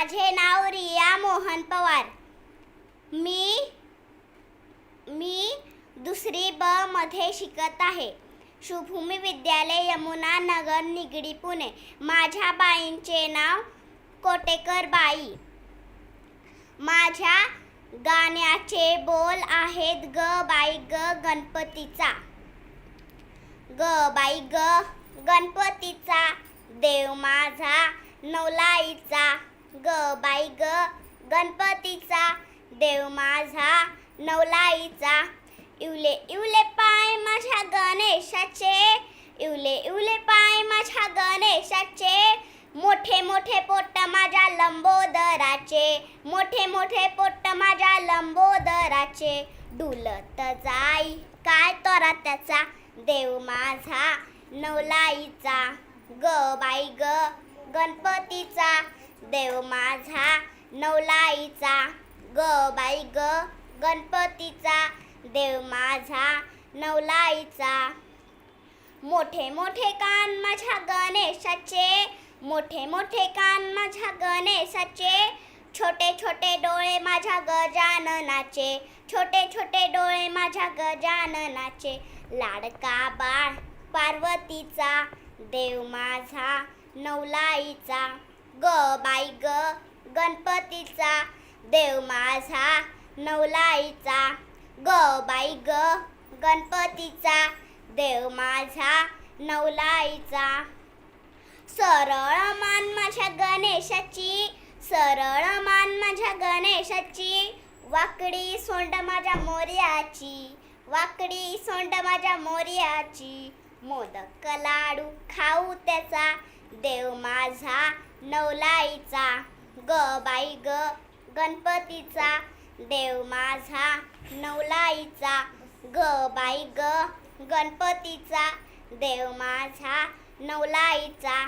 माझे नाव रिया मोहन पवार. मी मी दुसरी ब मध्ये शिकत आहे. शुभूमी विद्यालय यमुना नगर निगडी पुणे. माझ्या बाईंचे नाव कोटेकर बाई. माझ्या गाण्याचे बोल आहेत ग बाई ग गणपतीचा. ग बाई ग गणपतीचा देव माझा नवलाईचा. ग बाई ग गणपतीचा देव माझा नवलाईचा. इवले इवले पाय माझ्या गणेशाचे. इवले इवले पाय माझ्या गणेशाचे. मोठे मोठे पोट माझ्या लंबोदराचे. मोठे मोठे पोट माझ्या लंबोदराचे. डुलत जाई काय तोरा त्याचा? देव माझा नवलाईचा. ग बाई ग गणपतीचा. देव माझा नवलाईचा ग बाई ग गणपतीचा देव माझा नवलाईचा. मोठे मोठे कान माझ्या गणेशाचे मोठे मोठे कान माझ्या गणेशाचे छोटे छोटे डोळे माझ्या गजाननाचे छोटे छोटे डोळे माझ्या गजाननाचे लाडका बाळ पार्वतीचा देव माझा नवलाईचा. ग बाई ग गणपतीचा देव माझा नवलाईचा. ग बाई ग गणपतीचा देव माझा नवलाईचा. सरळ मान माझ्या गणेशाची सरळ मान माझ्या गणेशाची. वाकडी सोंड माझ्या मोर्याची वाकडी सोंड माझ्या मोर्याची. मोदक लाडू खाऊ त्याचा देव माझा नवलाईचा. ग बाई ग गणपतीचा. देव माझा नवलाईचा. ग बाई ग गणपतीचा. देव माझा नवलाईचा.